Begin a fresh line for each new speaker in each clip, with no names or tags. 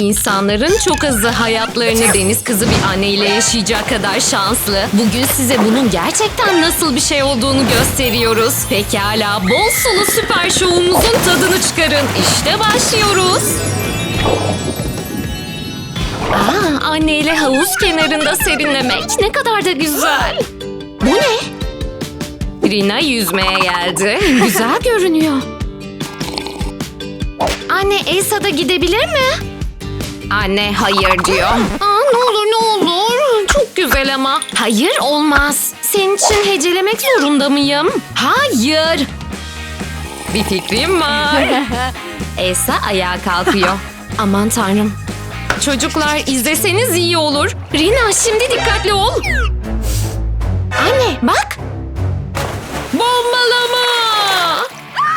İnsanların çok azı hayatlarını deniz kızı bir anneyle yaşayacak kadar şanslı. Bugün size bunun gerçekten nasıl bir şey olduğunu gösteriyoruz. Pekala bol sulu süper şovumuzun tadını çıkarın. İşte başlıyoruz. Aa, anneyle havuz kenarında serinlemek ne kadar da güzel. Bu ne? Rina yüzmeye geldi. Güzel görünüyor. Anne Elsa da gidebilir mi? Anne hayır diyor. Aa, ne olur ne olur. Çok güzel ama. Hayır olmaz. Senin için hecelemek zorunda mıyım? Hayır. Bir fikrim var. Elsa ayağa kalkıyor. Aman tanrım. Çocuklar izleseniz iyi olur. Rina şimdi dikkatli ol. Anne bak. Bombalama!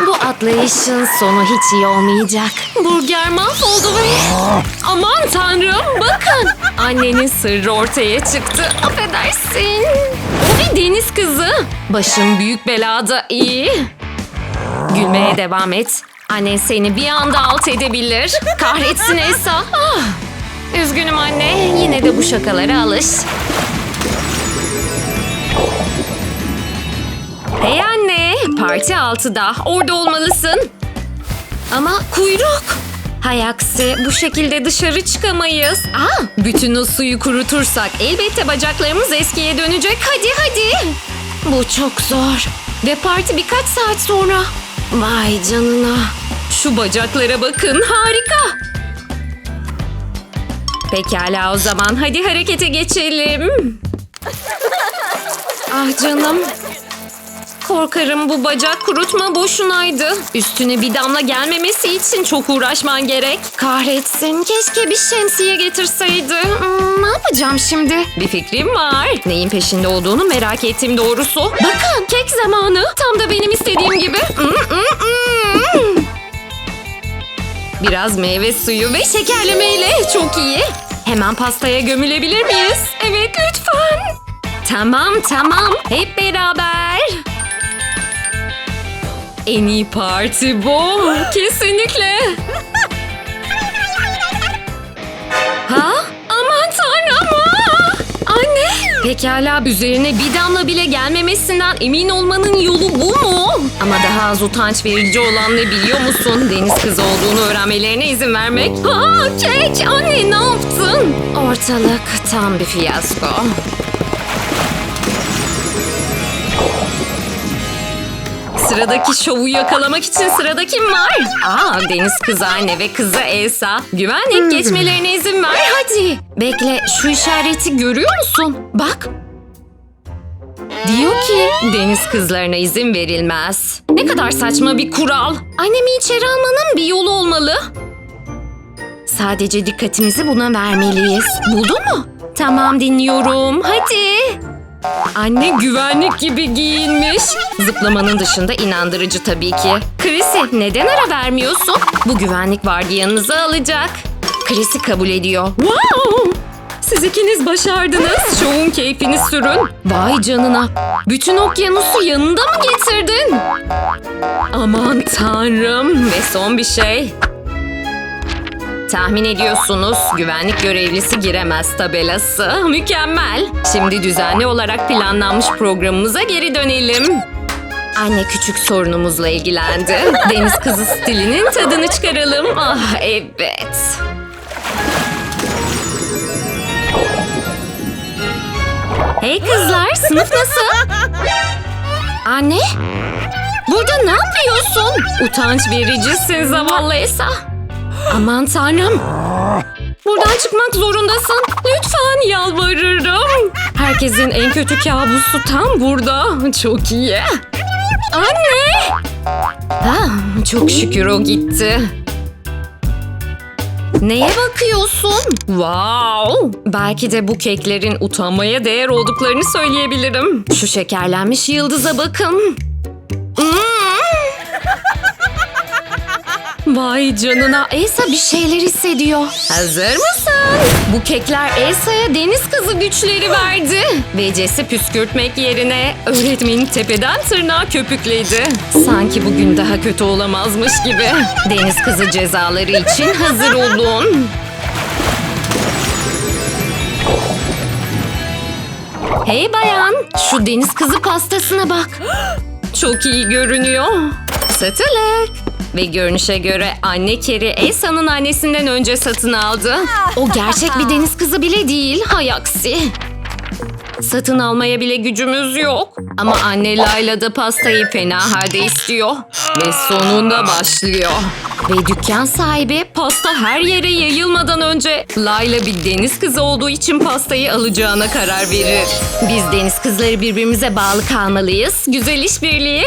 Bu atlayışın sonu hiç iyi olmayacak. Burger mahvoldu ve... Aman tanrım bakın. Annenin sırrı ortaya çıktı. Affedersin. O bir deniz kızı. Başım büyük belada iyi. Gülmeye devam et. Annen seni bir anda alt edebilir. Kahretsin Elsa. Ah. Üzgünüm anne. Yine de bu şakalara alış. Parti 6'da. Orada olmalısın. Ama kuyruk. Hay aksi bu şekilde dışarı çıkamayız. Aa, bütün o suyu kurutursak elbette bacaklarımız eskiye dönecek. Hadi hadi. Bu çok zor. Ve parti birkaç saat sonra. Vay canına. Şu bacaklara bakın harika. Pekala o zaman hadi harekete geçelim. Ah canım. Korkarım bu bacak kurutma boşunaydı. Üstüne bir damla gelmemesi için çok uğraşman gerek. Kahretsin keşke bir şemsiye getirseydi. Hmm, ne yapacağım şimdi? Bir fikrim var. Neyin peşinde olduğunu merak ettim doğrusu. Bakın kek zamanı. Tam da benim istediğim gibi. Hmm, hmm, hmm. Biraz meyve suyu ve şekerlemeyle çok iyi. Hemen pastaya gömülebilir miyiz? Evet lütfen. Tamam tamam hep beraber. En iyi parti bu. Kesinlikle. Ha? Aman tanrım. Anne. Pekala üzerine bir damla bile gelmemesinden emin olmanın yolu bu mu? Ama daha az utanç verici olan ne biliyor musun? Deniz kızı olduğunu öğrenmelerine izin vermek. Ha kek anne ne yaptın? Ortalık tam bir fiyasko. Sıradaki şovu yakalamak için sırada kim var? Aa, Deniz kızı anne ve kızı Elsa. Güvenlik geçmelerine izin ver hadi. Bekle şu işareti görüyor musun? Bak. Diyor ki deniz kızlarına izin verilmez. Ne kadar saçma bir kural. Annemi içeri almanın bir yolu olmalı. Sadece dikkatimizi buna vermeliyiz. Buldun mu? Tamam dinliyorum. Hadi. Anne güvenlik gibi giyinmiş. Zıplamanın dışında inandırıcı tabii ki. Chrissy neden ara vermiyorsun? Bu güvenlik vardiyanızı alacak. Chrissy kabul ediyor. Wow! Siz ikiniz başardınız. Şovun keyfini sürün. Vay canına. Bütün okyanusu yanında mı getirdin? Aman tanrım. Ve son bir şey. Tahmin ediyorsunuz güvenlik görevlisi giremez tabelası. Mükemmel. Şimdi düzenli olarak planlanmış programımıza geri dönelim. Anne küçük sorunumuzla ilgilendi. Deniz kızı stilinin tadını çıkaralım. Ah evet. Hey kızlar sınıf nasıl? Anne? Burada ne yapıyorsun? Utanç vericisin zavallı Esa. Aman tanrım. Buradan çıkmak zorundasın. Lütfen yalvarırım. Herkesin en kötü kabusu tam burada. Çok iyi. Anne! Ha, çok şükür o gitti. Neye bakıyorsun? Wow! Belki de bu keklerin utanmaya değer olduklarını söyleyebilirim. Şu şekerlenmiş yıldıza bakın. Vay canına Elsa bir şeyler hissediyor. Hazır mısın? Bu kekler Elsa'ya deniz kızı güçleri verdi. Ve Jesse püskürtmek yerine öğretmeni tepeden tırnağa köpükledi. Sanki bugün daha kötü olamazmış gibi. Deniz kızı cezaları için hazır olun. Hey bayan, şu deniz kızı pastasına bak. Çok iyi görünüyor. Satılık. Ve görünüşe göre anne Keri Elsa'nın annesinden önce satın aldı. O gerçek bir deniz kızı bile değil, hay aksi. Satın almaya bile gücümüz yok. Ama anne Layla da pastayı fena halde istiyor. Ve sonunda başlıyor. Ve dükkan sahibi pasta her yere yayılmadan önce Layla bir deniz kızı olduğu için pastayı alacağına karar verir. Biz deniz kızları birbirimize bağlı kalmalıyız. Güzel işbirliği.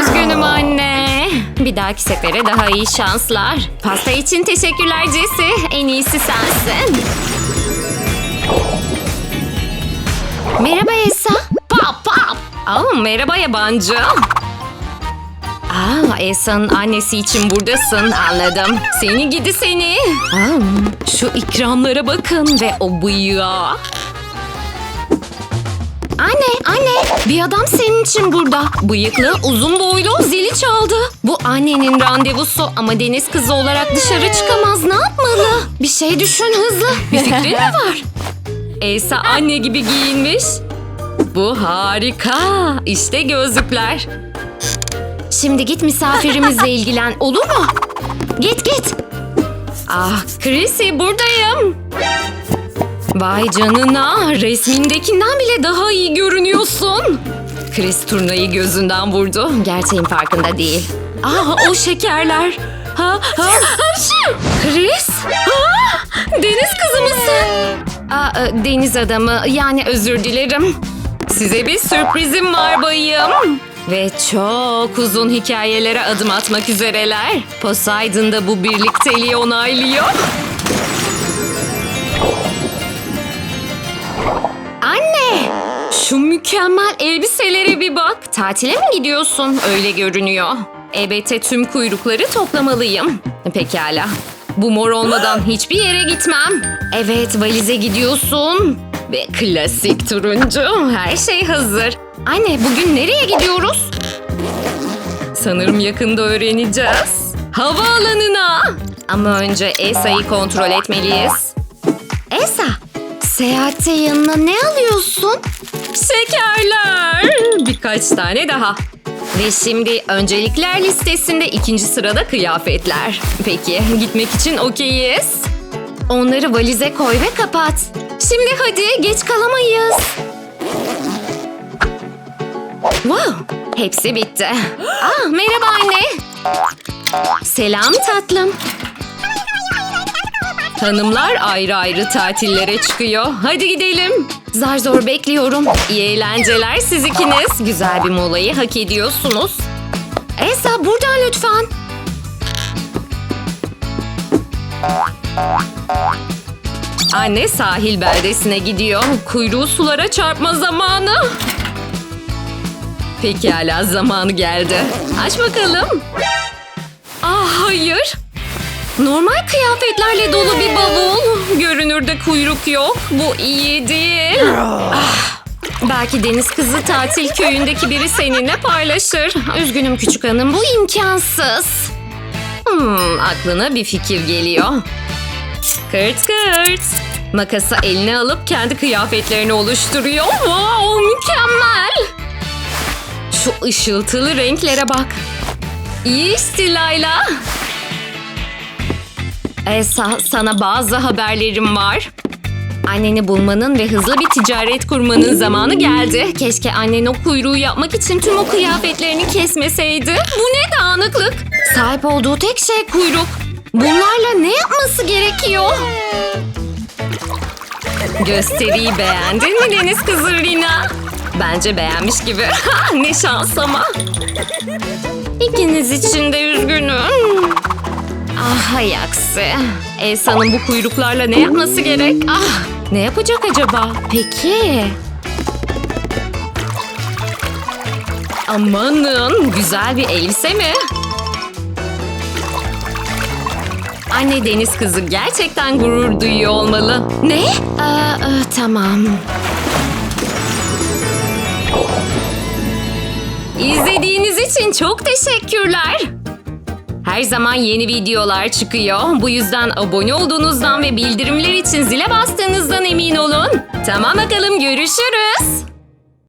Üzgünüm anne. Bir dahaki sefere daha iyi şanslar. Pasta için teşekkürler Jesse. En iyisi sensin. Merhaba Esa. Pap pap. Aa, merhaba yabancı. Aa, Esa'nın annesi için buradasın anladım. Seni gidi seni. Aa, şu ikramlara bakın ve o bıyığa. Anne, anne. Bir adam senin için burada. Bıyıklı, uzun boylu, zili çaldı. Bu annenin randevusu ama deniz kızı olarak dışarı çıkamaz. Ne yapmalı? Bir şey düşün hızlı. Bir fikrin mi var? Esa anne gibi giyinmiş. Bu harika. İşte gözlükler. Şimdi git misafirimizle ilgilen olur mu? Git git. Ah Chrissy buradayım. Vay canına resmindekinden bile daha iyi görünüyorsun. Chris turnayı gözünden vurdu. Gerçeğin farkında değil. Ah o şekerler. Ha, ha! Chris? Ha, deniz kızı mısın? Aa, e, deniz adamı yani özür dilerim. Size bir sürprizim var bayım. Ve çok uzun hikayelere adım atmak üzereler. Poseidon da bu birlikteliği onaylıyor. Şu mükemmel elbiselere bir bak. Tatile mi gidiyorsun? Öyle görünüyor. Elbette tüm kuyrukları toplamalıyım. Pekala. Bu mor olmadan hiçbir yere gitmem. Evet valize gidiyorsun. Ve klasik turuncu. Her şey hazır. Anne bugün nereye gidiyoruz? Sanırım yakında öğreneceğiz. Havaalanına. Ama önce Esa'yı kontrol etmeliyiz. Esa, seyahatte yanına ne alıyorsun? Şekerler. Birkaç tane daha. Ve şimdi öncelikler listesinde ikinci sırada kıyafetler. Peki gitmek için okeyiz. Onları valize koy ve kapat. Şimdi hadi geç kalamayız. Wow, hepsi bitti. Ah, merhaba anne. Selam tatlım. Hanımlar ayrı ayrı tatillere çıkıyor. Hadi gidelim. Zar zor bekliyorum. İyi eğlenceler siz ikiniz. Güzel bir molayı hak ediyorsunuz. Esa buradan lütfen. Anne sahil beldesine gidiyor. Kuyruğu sulara çarpma zamanı. Pekala zamanı geldi. Aç bakalım. Ah hayır. Normal kıyafetlerle dolu bir bavul. Görünürde kuyruk yok. Bu iyi değil. Ah, belki deniz kızı tatil köyündeki biri seninle paylaşır. Üzgünüm küçük hanım bu imkansız. Hmm, aklına bir fikir geliyor. Kırt kırt. Makası eline alıp kendi kıyafetlerini oluşturuyor. Wow, mükemmel. Şu ışıltılı renklere bak. İyi işte Layla. Esa sana bazı haberlerim var. Anneni bulmanın ve hızlı bir ticaret kurmanın zamanı geldi. Keşke annen o kuyruğu yapmak için tüm o kıyafetlerini kesmeseydi. Bu ne dağınıklık. Sahip olduğu tek şey kuyruk. Bunlarla ne yapması gerekiyor? Gösteriyi beğendin mi Deniz Kızı Rina? Bence beğenmiş gibi. ne şans ama. İkiniz için de üzgünüm. Ah hay aksi. Elsa'nın bu kuyruklarla ne yapması gerek? Ah ne yapacak acaba? Peki. Amanın güzel bir elbise mi? Anne deniz kızı gerçekten gurur duyuyor olmalı. Ne? Aa, e, tamam. İzlediğiniz için çok teşekkürler. Her zaman yeni videolar çıkıyor. Bu yüzden abone olduğunuzdan ve bildirimler için zile bastığınızdan emin olun. Tamam bakalım görüşürüz.